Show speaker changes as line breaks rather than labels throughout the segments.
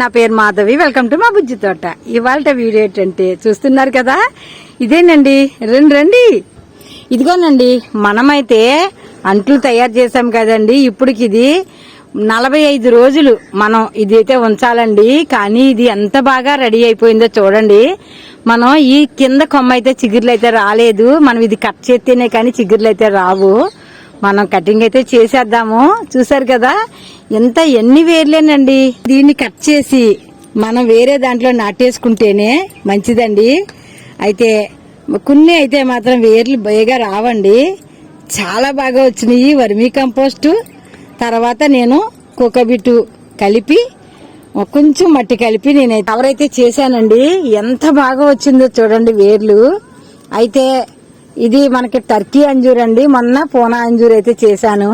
నా పేరు Madhavi. Welcome to మా బుజ్జి తోట. ఇవాళ వీడియో ఏంటంటే చూస్తున్నారు కదా? ఇదేనండి. రండి రండి. ఇదిగోనండి మనమైతే అంట్లు తయారు చేసాం కదండి. ఇప్పటికి ఇది నలభై ఐదు రోజులు మనం ఇదైతే ఉంచాలండి. కానీ ఇది ఎంత బాగా రెడీ అయిపోయిందో చూడండి. మనం ఈ కింద కొమ్మ అయితే చిగుర్లు అయితే రాలేదు. మనం ఇది కట్ చేస్తేనే కానీ చిగుర్లు అయితే రావు. మనం కటింగ్ అయితే చేసేద్దాము. చూసారు కదా? ఎంత ఎన్ని వేర్లేనండి. దీన్ని కట్ చేసి మనం వేరే దాంట్లో నాటేసుకుంటేనే మంచిదండి. అయితే కొన్ని అయితే మాత్రం వేర్లు బయగా రావండి. చాలా బాగా వచ్చినాయి. Vermi compost. తర్వాత నేను కుక్కబిట్టు కలిపి కొంచెం మట్టి కలిపి నేను ఎవరైతే చేశానండి ఎంత బాగా వచ్చిందో చూడండి వేర్లు. అయితే ఇది మనకి టర్కీ అంజూర్ అండి. మొన్న పూనా అంజూర్ అయితే చేశాను.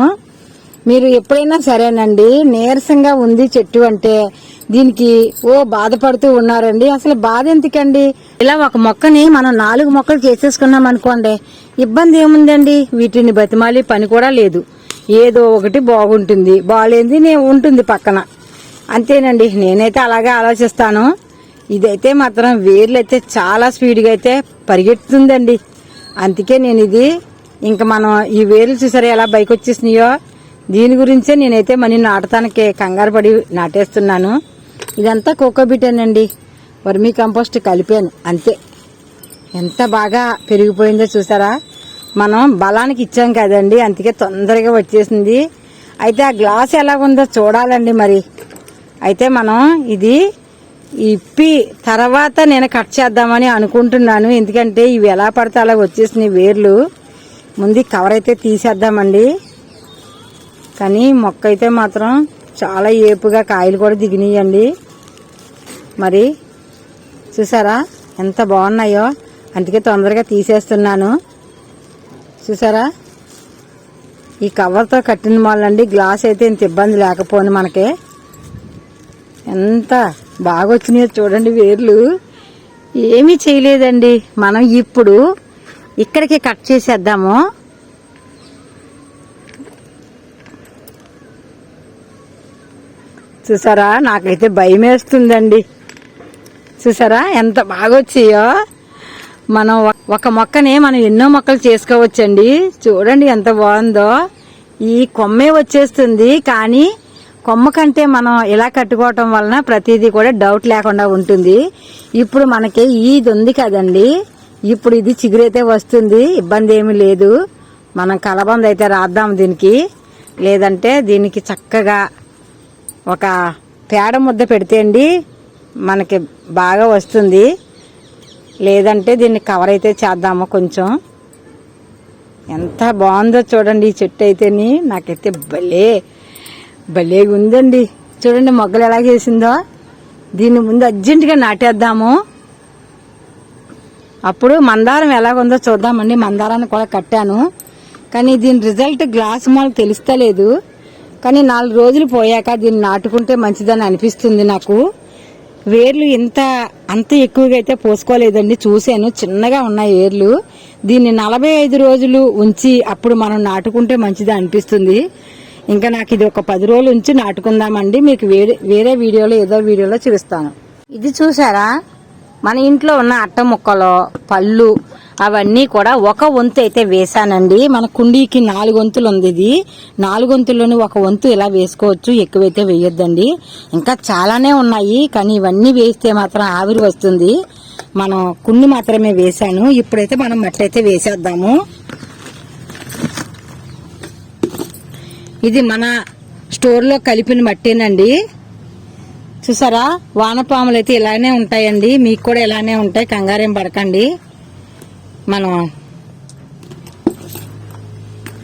మీరు ఎప్పుడైనా సరేనండి. నీరసంగా ఉంది చెట్టు అంటే దీనికి ఓ బాధపడుతూ ఉన్నారండి. అసలు బాధ ఎందుకండి? ఇలా ఒక మొక్కని మనం నాలుగు మొక్కలు చేసేసుకున్నాం అనుకోండి ఇబ్బంది ఏముందండి? వీటిని బతిమాలి పని కూడా లేదు. ఏదో ఒకటి బాగుంటుంది. బాగాలేంది నే ఉంటుంది పక్కన. అంతేనండి. నేనైతే అలాగే ఆలోచిస్తాను. ఇదైతే మాత్రం వేర్లు అయితే చాలా స్పీడ్గా అయితే పరిగెత్తుందండి. అందుకే నేను ఇది ఇంకా మనం ఈ వేర్లు చూసారా ఎలా బైక్ వచ్చేసినాయో? దీని గురించే నేనైతే మనీ నాటటానికి కంగారు పడి నాటేస్తున్నాను. ఇదంతా కోకోబిటేనండి వర్మీ కంపోస్ట్ కలిపాను. అంతే. ఎంత బాగా పెరిగిపోయిందో చూసారా? మనం బలానికి ఇచ్చాం కదండి. అందుకే తొందరగా వచ్చేసింది. అయితే ఆ గ్లాస్ ఎలాగుందో చూడాలండి మరి. అయితే మనం ఇది ఇప్పి తర్వాత నేను కట్ చేద్దామని అనుకుంటున్నాను. ఎందుకంటే ఇవి ఎలా పడితే అలా వచ్చేసినాయి వేర్లు. ముందు కవర్ అయితే తీసేద్దామండి. కానీ మొక్క అయితే మాత్రం చాలా ఏపుగా కాయలు కూడా దిగినాయండి. మరి చూసారా ఎంత బాగున్నాయో? అందుకే తొందరగా తీసేస్తున్నాను. చూసారా? ఈ కవర్తో కట్టిన వాళ్ళండి గ్లాస్ అయితే ఇంత ఇబ్బంది లేకపోయింది మనకి. ఎంత బాగా వచ్చినాయో చూడండి వేర్లు. ఏమీ చేయలేదండి. మనం ఇప్పుడు ఇక్కడికి కట్ చేసేద్దాము. చూసారా? నాకైతే భయం వేస్తుందండి చూసారా? ఎంత బాగా వచ్చాయో మనం ఒక- ఒక మొక్కని మనం ఎన్నో మొక్కలు చేసుకోవచ్చండి. చూడండి ఎంత బాగుందో. ఈ కొమ్మే వచ్చేస్తుంది కానీ కొమ్మ కంటే మనం ఇలా కట్టుకోవటం వలన ప్రతిదీ కూడా డౌట్ లేకుండా ఉంటుంది. ఇప్పుడు మనకి ఇది ఉంది కదండి. ఇప్పుడు ఇది చిగురైతే వస్తుంది ఇబ్బంది ఏమీ లేదు. మనం కలబంద అయితే రాద్దాం దీనికి. లేదంటే దీనికి చక్కగా ఒక పేడ ముద్ద పెడితే అండి మనకి బాగా వస్తుంది. లేదంటే దీన్ని కవర్ అయితే చేద్దాము కొంచెం. ఎంత బాగుందో చూడండి ఈ చెట్టు అయితేని. నాకైతే భలే భలేగా ఉందండి. చూడండి మొగ్గలు ఎలా చేసిందో దీన్ని ముందు అర్జెంటుగా నాటేద్దాము. అప్పుడు మందారం ఎలాగుందో చూద్దామండి. మందారాన్ని కూడా కట్టాను. కానీ దీని రిజల్ట్ గ్లాస్ మాల్ తెలుస్తలేదు. కానీ నాలుగు రోజులు పోయాక దీన్ని నాటుకుంటే మంచిదని అనిపిస్తుంది నాకు. వేర్లు ఇంత అంత ఎక్కువగా అయితే పోసుకోలేదండి. చూశాను చిన్నగా ఉన్నాయి వేర్లు. దీన్ని నలభై ఐదు రోజులు ఉంచి అప్పుడు మనం నాటుకుంటే మంచిది అనిపిస్తుంది. ఇంకా నాకు ఇది ఒక పది రోజులు ఉంచి నాటుకుందామండి. మీకు వేరే వేరే వీడియోలో ఏదో వీడియోలో చూపిస్తాను. ఇది చూసారా? మన ఇంట్లో ఉన్న అట్ట ముక్కలు పళ్ళు అవన్నీ కూడా ఒక వంతు అయితే వేసానండి మన కుండీకి నాలుగు వంతులు ఉంది ఇది. నాలుగు వంతుల్లోని ఒక వంతు ఇలా వేసుకోవచ్చు. ఎక్కువైతే వేయొద్దండి. ఇంకా చాలానే ఉన్నాయి కానీ ఇవన్నీ వేస్తే మాత్రం ఆవిరి వస్తుంది. మనం కుండి మాత్రమే వేసాను ఇప్పుడైతే మనం మట్టి అయితే వేసేద్దాము. ఇది మన స్టోర్లో కలిపిన మట్టేనండి. చూసారా? వానపాములు అయితే ఇలానే ఉంటాయండి. మీకు కూడా ఇలానే ఉంటాయి. కంగారేం పడకండి. మనం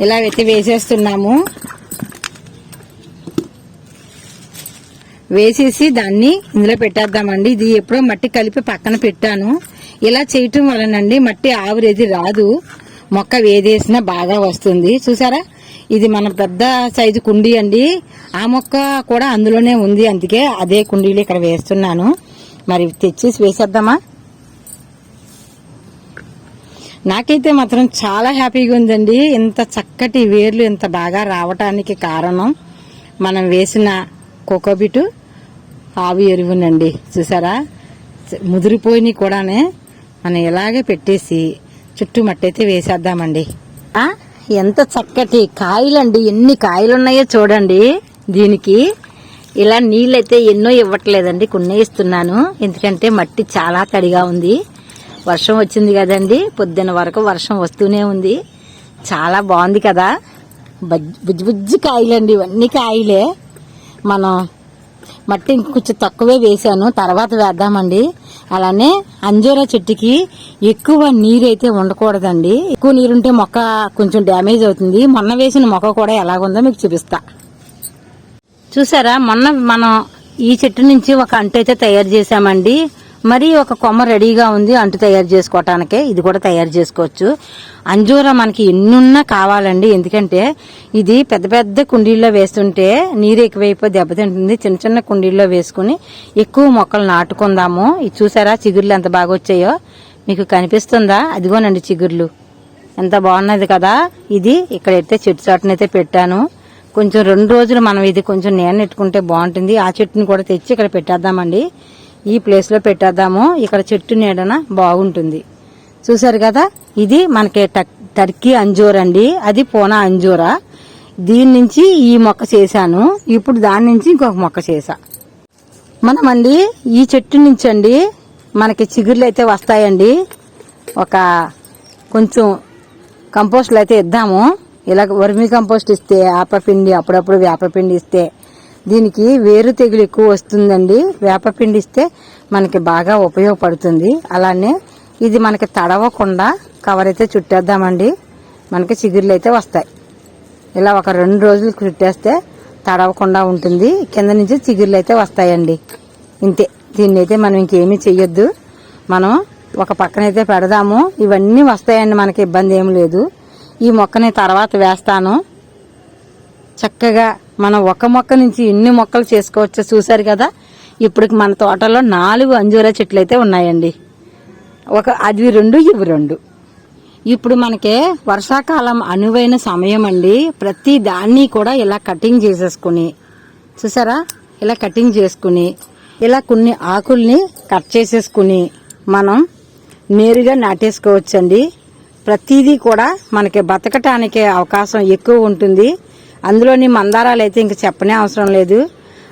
ఇలా అయితే వేసేస్తున్నాము. వేసేసి దాన్ని ఇందులో పెట్టేద్దామండి. ఇది ఎప్పుడో మట్టి కలిపి పక్కన పెట్టాను. ఇలా చేయటం వలనండి మట్టి ఆవిరేది రాదు. మొక్క వేదేసినా బాగా వస్తుంది. చూసారా? ఇది మన పెద్ద సైజు కుండీ అండి. ఆ మొక్క కూడా అందులోనే ఉంది అందుకే అదే కుండీలు ఇక్కడ వేస్తున్నాను. మరి తెచ్చేసి వేసేద్దామా? నాకైతే మాత్రం చాలా హ్యాపీగా ఉందండి. ఇంత చక్కటి వేర్లు ఇంత బాగా రావటానికి కారణం మనం వేసిన కోకోబిటు ఆవి ఎరువునండి. చూసారా? ముదిరిపోయినవి కూడానే మనం ఇలాగే పెట్టేసి చుట్టూ మట్టి అయితే వేసేద్దామండి. ఆ, ఎంత చక్కటి కాయలండి ఎన్ని కాయలు ఉన్నాయో చూడండి. దీనికి ఇలా నీళ్ళైతే ఎన్నో ఇవ్వట్లేదండి కొన్ని ఇస్తున్నాను ఎందుకంటే మట్టి చాలా తడిగా ఉంది. వర్షం వచ్చింది కదండి పొద్దున వరకు వర్షం వస్తూనే ఉంది. చాలా బాగుంది కదా. బజ్జి బుజ్జి బుజ్జి కాయలండి ఇవన్నీ కాయలే. మనం మట్టి కొంచెం తక్కువే వేసాను తర్వాత వేద్దామండి. అలానే అంజూరా చెట్టుకి ఎక్కువ నీరు అయితే ఉండకూడదండి. ఎక్కువ నీరుంటే మొక్క కొంచెం డ్యామేజ్ అవుతుంది. మొన్న వేసిన మొక్క కూడా ఎలాగుందో మీకు చూపిస్తా. చూసారా? మొన్న మనం ఈ చెట్టు నుంచి ఒక అంటు అయితే తయారు చేసామండి మరి ఒక కొమ్మ రెడీగా ఉంది అంటు తయారు చేసుకోవటానికే. ఇది కూడా తయారు చేసుకోవచ్చు. అంజూర మనకి ఎన్నున్నా కావాలండి. ఎందుకంటే ఇది పెద్ద పెద్ద కుండీల్లో వేస్తుంటే నీరు ఎక్కువైపోయి దెబ్బతింటుంది చిన్న చిన్న కుండీల్లో వేసుకుని ఎక్కువ మొక్కలు నాటుకుందాము. ఇది చూసారా చిగుర్లు ఎంత బాగా వచ్చాయో? మీకు కనిపిస్తుందా? అదిగోనండి చిగుర్లు. ఎంత బాగున్నది కదా. ఇది ఇక్కడైతే చెట్టు చాటునైతే పెట్టాను. కొంచెం రెండు రోజులు మనం ఇది కొంచెం నేను బాగుంటుంది. ఆ చెట్టుని కూడా తెచ్చి ఇక్కడ పెట్టేద్దామండి. ఈ ప్లేస్లో పెట్టేద్దాము. ఇక్కడ చెట్టు నీడన బాగుంటుంది. చూసారు కదా? ఇది మనకి టక్- టర్కీ అంజూర్ అండి. అది పూనా అంజూరా? దీని నుంచి ఈ మొక్క చేశాను. ఇప్పుడు దాని నుంచి ఇంకొక మొక్క చేశా. మనమండి ఈ చెట్టు నుంచి అండి మనకి చిగుర్లు అయితే వస్తాయండి. ఒక కొంచెం కంపోస్ట్లు అయితే ఇద్దాము. ఇలా వర్మి కంపోస్ట్ ఇస్తే ఆపపిండి అప్పుడప్పుడు వేపపిండి ఇస్తే దీనికి వేరు తెగులు ఎక్కువ వస్తుందండి. వేపపిండి ఇస్తే మనకి బాగా ఉపయోగపడుతుంది. అలానే ఇది మనకి తడవకుండా కవర్ అయితే చుట్టేద్దామండి. మనకి చిగుర్లు అయితే వస్తాయి. ఇలా ఒక రెండు రోజులు చుట్టేస్తే తడవకుండా ఉంటుంది. కింద నుంచి చిగుర్లు అయితే వస్తాయండి. ఇంతే. దీన్ని అయితే మనం ఇంకేమీ చెయ్యొద్దు. మనం ఒక పక్కనైతే పెడదాము. ఇవన్నీ వస్తాయండి మనకి ఇబ్బంది ఏం లేదు. ఈ మొక్కని తర్వాత వేస్తాను. చక్కగా మనం ఒక మొక్క నుంచి ఎన్ని మొక్కలు చేసుకోవచ్చో. చూసారు కదా? ఇప్పుడు మన తోటలో నాలుగు అంజూరా చెట్లు అయితే ఉన్నాయండి. ఒక అది రెండు ఇవి రెండు. ఇప్పుడు మనకి వర్షాకాలం అనువైన సమయం అండి. ప్రతి దాన్ని కూడా ఇలా కటింగ్ చేసేసుకుని చూసారా? ఇలా కటింగ్ చేసుకుని ఇలా కొన్ని ఆకుల్ని కట్ చేసేసుకుని మనం నేరుగా నాటేసుకోవచ్చండి. ప్రతిదీ కూడా మనకి బతకటానికి అవకాశం ఎక్కువ ఉంటుంది. అందులోని మందారాలు అయితే ఇంక చెప్పనే అవసరం లేదు.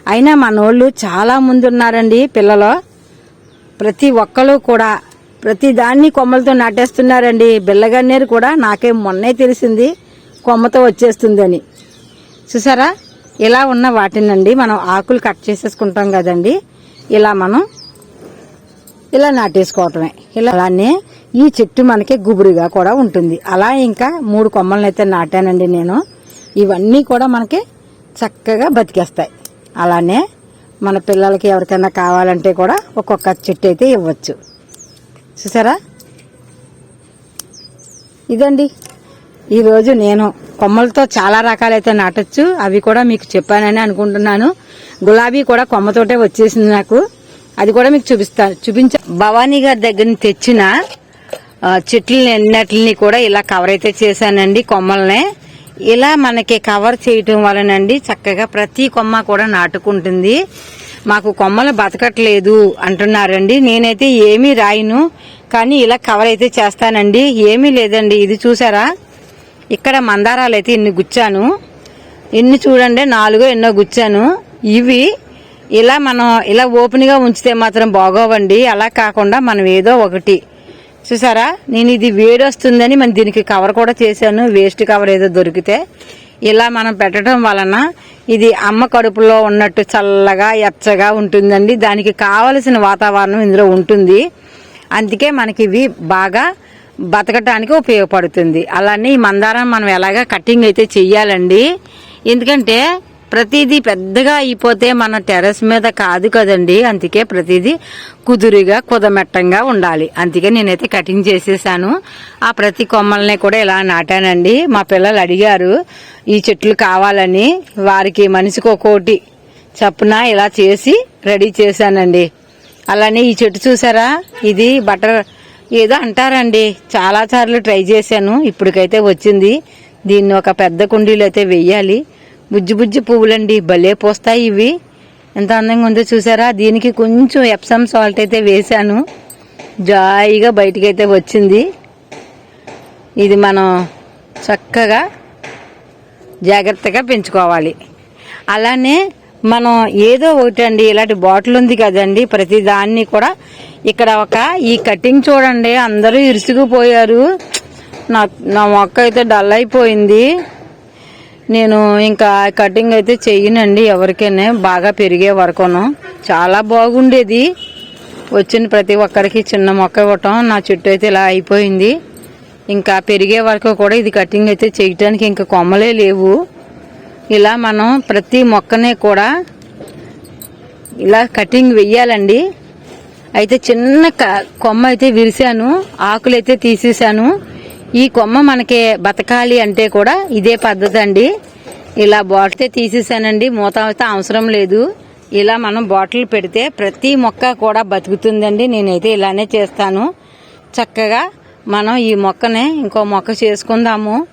అయినా మనోళ్ళు చాలా ముందున్నారండి ఉన్నారండి పిల్లలు. ప్రతి ఒక్కరు కూడా ప్రతి దాన్ని కొమ్మలతో నాటేస్తున్నారండి. బిల్లగన్నేరు కూడా నాకే మొన్నే తెలిసింది కొమ్మతో వచ్చేస్తుందని. చూసారా? ఇలా ఉన్న వాటినండి మనం ఆకులు కట్ చేసేసుకుంటాం కదండి. ఇలా మనం ఇలా నాటేసుకోవటమే. ఇలా అలానే ఈ చెట్టు మనకి గుబురుగా కూడా ఉంటుంది. అలా ఇంకా మూడు కొమ్మలను అయితే నాటానండి నేను. ఇవన్నీ కూడా మనకి చక్కగా బతికేస్తాయి. అలానే మన పిల్లలకి ఎవరికైనా కావాలంటే కూడా ఒక్కొక్క చెట్టు అయితే ఇవ్వచ్చు. చూసారా? ఇదండి. ఈరోజు నేను కొమ్మలతో చాలా రకాలైతే నాటచ్చు. అవి కూడా మీకు చెప్పానని అనుకుంటున్నాను. గులాబీ కూడా కొమ్మతోటే వచ్చేసింది నాకు. అది కూడా మీకు చూపిస్తాను చూపించ భవానీ గారి దగ్గర నుంచి తెచ్చిన చెట్లు చెట్లని కూడా ఇలా కవర్ అయితే చేశానండి కొమ్మల్నే. ఇలా మనకి కవర్ చేయటం వలనండి చక్కగా ప్రతి కొమ్మ కూడా నాటుకుంటుంది. మాకు కొమ్మలు బతకట్లేదు అంటున్నారండి. నేనైతే ఏమీ రాయను కానీ ఇలా కవర్ అయితే చేస్తానండి. ఏమీ లేదండి. ఇది చూసారా? ఇక్కడ మందారాలు అయితే ఇన్ని గుచ్చాను. ఎన్ని చూడండి నాలుగో ఎన్నో గుచ్చాను. ఇవి ఇలా మనం ఇలా ఓపెన్గా ఉంచితే మాత్రం బాగోవండి. అలా కాకుండా మనం ఏదో ఒకటి చూసారా? నేను ఇది వేడి వస్తుందని మన దీనికి కవర్ కూడా చేశాను. వేస్ట్ కవర్ ఏదో దొరికితే ఇలా మనం పెట్టడం వలన ఇది అమ్మ కడుపులో ఉన్నట్టు చల్లగా ఎచ్చగా ఉంటుందండి. దానికి కావలసిన వాతావరణం ఇందులో ఉంటుంది. అందుకే మనకి ఇవి బాగా బతకటానికి ఉపయోగపడుతుంది. అలానే ఈ మందారం మనం ఎలాగా కటింగ్ అయితే చెయ్యాలండి. ఎందుకంటే ప్రతిదీ పెద్దగా అయిపోతే మన టెర్రస్ మీద కాదు కదండి. అందుకే ప్రతిదీ కుదురుగా కుదమెట్టంగా ఉండాలి. అందుకే నేనైతే కటింగ్ చేసేసాను. ఆ ప్రతి కొమ్మల్ని కూడా ఇలా నాటానండి. మా పిల్లలు అడిగారు ఈ చెట్లు కావాలని వారికి మనిషికి ఒక్కోటి చప్పున ఇలా చేసి రెడీ చేశానండి. అలానే ఈ చెట్టు చూసారా? ఇది బటర్ ఏదో అంటారండి. చాలా సార్లు ట్రై చేశాను. ఇప్పటికైతే వచ్చింది. దీన్ని ఒక పెద్ద కుండీలో అయితే వెయ్యాలి బుజ్జి బుజ్జి పువ్వులండి భలే పోస్తాయి ఇవి. ఎంత అందంగా ఉందో చూసారా? దీనికి కొంచెం ఎప్సమ్ సాల్ట్ అయితే వేశాను. జాయిగా బయటికైతే వచ్చింది. ఇది మనం చక్కగా జాగ్రత్తగా పెంచుకోవాలి. అలానే మనం ఏదో ఒకటి అండి ఇలాంటి బాటిల్ ఉంది కదండి ప్రతి దాన్ని కూడా ఇక్కడ ఒక ఈ కటింగ్ చూడండి అందరూ ఇరుసుకుపోయారు నా నా మొక్క అయితే డల్ అయిపోయింది. నేను ఇంకా కటింగ్ అయితే చెయ్యనండి ఎవరికైనా బాగా పెరిగే వరకును. చాలా బాగుండేది. వచ్చిన ప్రతి ఒక్కరికి చిన్న మొక్క ఇవ్వటం నా చుట్టూ అయితే ఇలా అయిపోయింది. ఇంకా పెరిగే వరకు కూడా ఇది కటింగ్ అయితే చేయటానికి ఇంకా కొమ్మలే లేవు. ఇలా మనం ప్రతి మొక్కనే కూడా ఇలా కటింగ్ వెయ్యాలండి. అయితే చిన్న క- కొమ్మ అయితే విరిశాను ఆకులు అయితే తీసేశాను ఈ కొమ్మ మనకి బతకాలి అంటే కూడా ఇదే పద్ధతి అండి ఇలా బాటిల్ తీసేసానండి. మూత అయితే అవసరం లేదు. ఇలా మనం బాటిల్ పెడితే ప్రతి మొక్క కూడా బతుకుతుందండి. నేనైతే ఇలానే చేస్తాను. చక్కగా మనం ఈ మొక్కనే ఇంకో మొక్క చేసుకుందాము.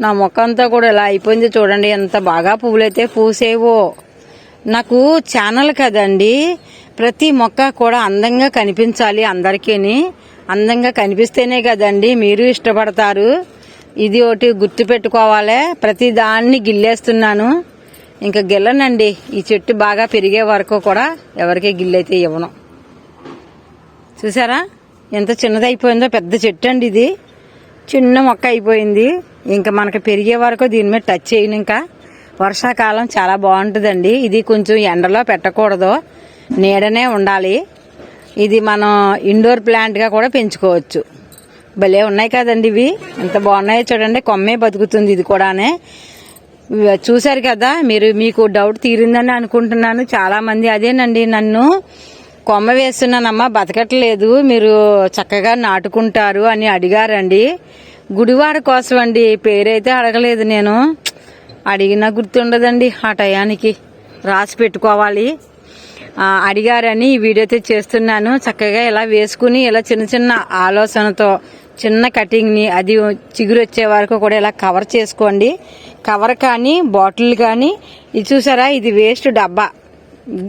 నా మొక్క అంతా కూడా ఇలా అయిపోయింది చూడండి. ఎంత బాగా పువ్వులైతే పూసేవో. నాకు ఛానల్ కదండి. ప్రతి మొక్క కూడా అందంగా కనిపించాలి అందరికీని. అందంగా కనిపిస్తేనే కదండి మీరు ఇష్టపడతారు. ఇది ఒకటి గుర్తు పెట్టుకోవాలి. ప్రతి దాన్ని గిల్లేస్తున్నాను. ఇంకా గిల్లనండి. ఈ చెట్టు బాగా పెరిగే వరకు కూడా ఎవరికి గిల్లైతే ఇవ్వను. చూసారా? ఎంత చిన్నదైపోయిందో పెద్ద చెట్టు అండి ఇది. చిన్న మొక్క అయిపోయింది. ఇంకా మనకు పెరిగే వరకు దీని మీద టచ్ చేయను ఇంకా. వర్షాకాలం చాలా బాగుంటుందండి. ఇది కొంచెం ఎండలో పెట్టకూడదు. నీడనే ఉండాలి. ఇది మనం ఇండోర్ ప్లాంట్గా కూడా పెంచుకోవచ్చు. భలే ఉన్నాయి కదండి ఇవి. ఎంత బాగున్నాయో చూడండి. కొమ్మే బతుకుతుంది ఇది కూడానే. చూశారు కదా మీరు మీకు డౌట్ తీరిందని అనుకుంటున్నాను. చాలామంది అదేనండి నన్ను కొమ్మ వేస్తున్నానమ్మా బతకట్లేదు మీరు చక్కగా నాటుకుంటారు అని అడిగారండి. గుడివాడ కోసం అండి పేరైతే అడగలేదు నేను. అడిగినా గుర్తుండదండి ఆ టయానికి. రాసి పెట్టుకోవాలి. అడిగారని ఈ వీడియో అయితే చేస్తున్నాను. చక్కగా ఇలా వేసుకుని ఇలా చిన్న చిన్న ఆలోచనతో చిన్న కటింగ్ని అది చిగురు వచ్చే వరకు కూడా ఇలా కవర్ చేసుకోండి. కవర్ కానీ బాటిల్ కానీ ఇది చూసారా? ఇది వేస్ట్ డబ్బా.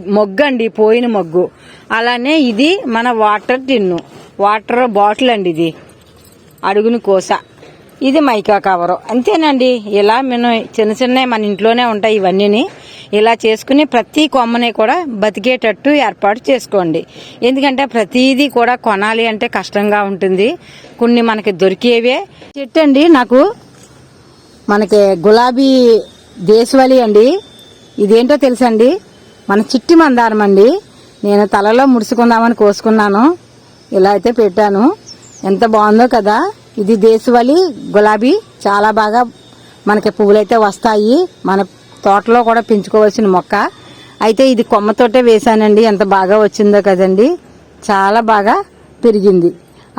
మొగ్గు అండి పోయిన మొగ్గు. అలానే ఇది మన వాటర్ టిన్ను వాటర్ బాటిల్ అండి ఇది. అడుగుని కోస. ఇది మైకా కవరు అంతేనండి. ఇలా మేము చిన్న చిన్న మన ఇంట్లోనే ఉంటాయి ఇవన్నీని. ఇలా చేసుకుని ప్రతి కొమ్మని కూడా బతికేటట్టు ఏర్పాటు చేసుకోండి. ఎందుకంటే ప్రతిదీ కూడా కొనాలి అంటే కష్టంగా ఉంటుంది. కొన్ని మనకి దొరికేవే. చెట్టు అండి నాకు మనకి గులాబీ దేశవాళి అండి. ఇదేంటో తెలుసండి? మన చిట్టి మందారం అండి. నేను తలలో ముడుచుకుందామని కోసుకున్నాను. ఇలా అయితే పెట్టాను. ఎంత బాగుందో కదా. ఇది దేశవాళి గులాబీ. చాలా బాగా మనకి పువ్వులైతే వస్తాయి. మన తోటలో కూడా పెంచుకోవాల్సిన మొక్క. అయితే ఇది కొమ్మతోటే వేశానండి. ఎంత బాగా వచ్చిందో కదండి. చాలా బాగా పెరిగింది.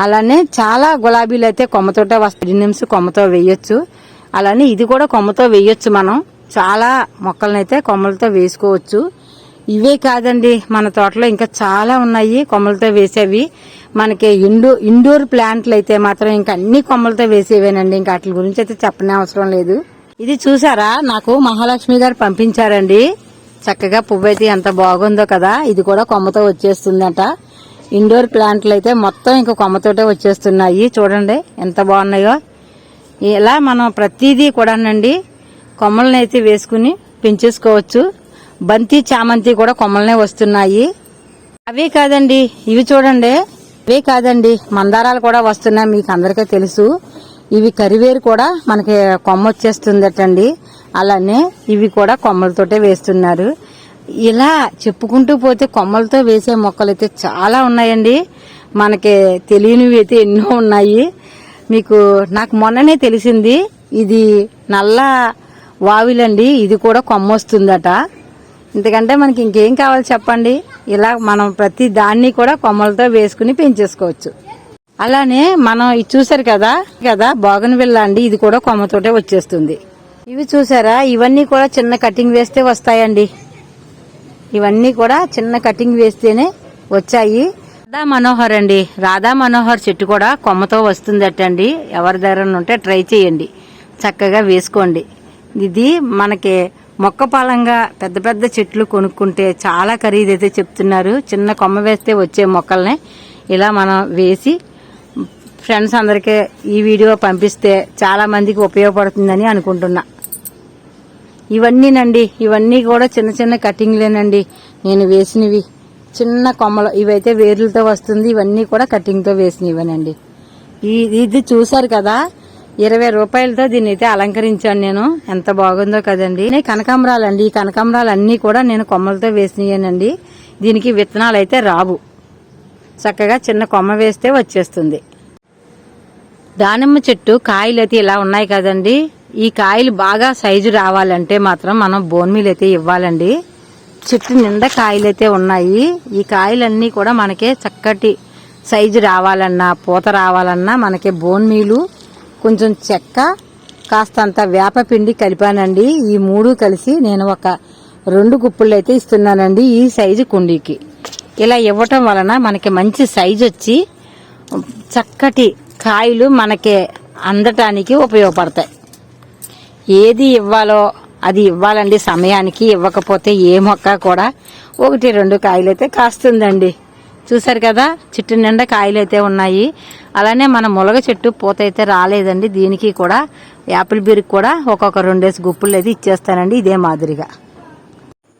అలానే చాలా గులాబీలు అయితే కొమ్మతోటే వస్తాయి. నిమిషం కొమ్మతో వేయొచ్చు. అలానే ఇది కూడా కొమ్మతో వేయొచ్చు మనం. చాలా మొక్కలనైతే కొమ్మలతో వేసుకోవచ్చు. ఇవే కాదండి. మన తోటలో ఇంకా చాలా ఉన్నాయి కొమ్మలతో వేసేవి. మనకి ఇండో ఇండోర్ ప్లాంట్లు అయితే మాత్రం ఇంకా అన్ని కొమ్మలతో వేసేవేనండి. ఇంకా వాటి గురించి అయితే చెప్పనే అవసరం లేదు. ఇది చూసారా? నాకు మహాలక్ష్మి గారు పంపించారండి. చక్కగా పువ్వు అయితే ఎంత బాగుందో కదా. ఇది కూడా కొమ్మతో వచ్చేస్తుందట. ఇండోర్ ప్లాంట్లు అయితే మొత్తం ఇంకా కొమ్మతోటే వచ్చేస్తున్నాయి. చూడండి ఎంత బాగున్నాయో. ఇలా మనం ప్రతిదీ కూడానండి కొమ్మలను అయితే వేసుకుని పెంచేసుకోవచ్చు. బంతి చామంతి కూడా కొమ్మలనే వస్తున్నాయి. అవే కాదండి. ఇవి చూడండి. అవే కాదండి. మందారాలు కూడా వస్తున్నాయి. మీకు అందరికీ తెలుసు. ఇవి కరివేరు కూడా మనకి కొమ్మ వచ్చేస్తుందటండి. అలానే ఇవి కూడా కొమ్మలతోటే వేస్తున్నారు. ఇలా చెప్పుకుంటూ పోతే కొమ్మలతో వేసే మొక్కలు అయితే చాలా ఉన్నాయండి. మనకి తెలియనివి అయితే ఎన్నో ఉన్నాయి. మీకు నాకు మొన్ననే తెలిసింది ఇది నల్ల వావిలండి ఇది కూడా కొమ్మ వస్తుందట. ఎందుకంటే మనకి ఇంకేం కావాలి చెప్పండి? ఇలా మనం ప్రతి దాన్ని కూడా కొమ్మలతో వేసుకుని పెంచేసుకోవచ్చు. అలానే మనం ఇది చూసారు కదా? కదా? బోగన్విల్లా అండి. ఇది కూడా కొమ్మతోటే వచ్చేస్తుంది. ఇవి చూసారా? ఇవన్నీ కూడా చిన్న కటింగ్ వేస్తే వస్తాయండి. ఇవన్నీ కూడా చిన్న కటింగ్ వేస్తేనే వచ్చాయి. రాధా మనోహర్ అండి. రాధా మనోహర్ చెట్టు కూడా కొమ్మతో వస్తుందటండి. ఎవరి దగ్గర ఉంటే ట్రై చేయండి. చక్కగా వేసుకోండి. ఇది మనకి మొక్క పాలంగా పెద్ద పెద్ద చెట్లు కొనుక్కుంటే చాలా ఖరీదైతే చెప్తున్నారు. చిన్న కొమ్మ వేస్తే వచ్చే మొక్కల్ని ఇలా మనం వేసి ఫ్రెండ్స్ అందరికీ ఈ వీడియో పంపిస్తే చాలా మందికి ఉపయోగపడుతుందని అనుకుంటున్నా. ఇవన్నీనండి ఇవన్నీ కూడా చిన్న చిన్న కటింగ్లేనండి నేను వేసినవి చిన్న కొమ్మలు ఇవైతే వేర్లతో వస్తుంది ఇవన్నీ కూడా కటింగ్తో వేసినవినండి. ఈ ఇది చూసారు కదా ఇరవై రూపాయలతో దీన్ని అయితే అలంకరించాను నేను. ఎంత బాగుందో కదండి. కనకాంబరాలు అండి ఈ కనకాంబరాలు అన్నీ కూడా నేను కొమ్మలతో వేసినవేనండి దీనికి విత్తనాలు అయితే రావు. చక్కగా చిన్న కొమ్మ వేస్తే వచ్చేస్తుంది. దానిమ్మ చెట్టు కాయలు అయితే ఇలా ఉన్నాయి కదండి. ఈ కాయలు బాగా సైజు రావాలంటే మాత్రం మనం బోన్ మీల్ అయితే ఇవ్వాలండి. చెట్టు నిండా కాయలు అయితే ఉన్నాయి. ఈ కాయలన్నీ కూడా మనకి చక్కటి సైజు రావాలన్నా పూత రావాలన్నా మనకి బోన్ మీలు కొంచెం చెక్క కాస్తంత వేపపిండి కలిపానండి. ఈ మూడు కలిసి నేను ఒక రెండు గుప్పులు అయితే ఇస్తున్నానండి ఈ సైజు కుండీకి. ఇలా ఇవ్వటం వలన మనకి మంచి సైజు వచ్చి చక్కటి కాయలు మనకి అందటానికి ఉపయోగపడతాయి. ఏది ఇవ్వాలో అది ఇవ్వాలండి సమయానికి ఇవ్వకపోతే ఏ మొక్క కూడా ఒకటి రెండు కాయలు అయితే కాస్తుందండి. చూసారు కదా చెట్టు నిండా కాయలు అయితే ఉన్నాయి. అలానే మన ములగ చెట్టు పూత అయితే రాలేదండి. దీనికి కూడా యాపిల్ బీరికి కూడా ఒక్కొక్క రెండేసి గుప్పులు అయితే ఇచ్చేస్తానండి ఇదే మాదిరిగా.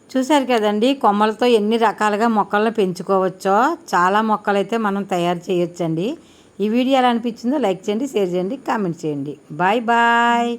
చూశారు కదండి కొమ్మలతో ఎన్ని రకాలుగా మొక్కలను పెంచుకోవచ్చో చాలా మొక్కలైతే మనం తయారు చేయొచ్చండి. ఈ వీడియో ఎలా అనిపించిందో లైక్ చేయండి షేర్ చేయండి కామెంట్ చేయండి. Bye bye.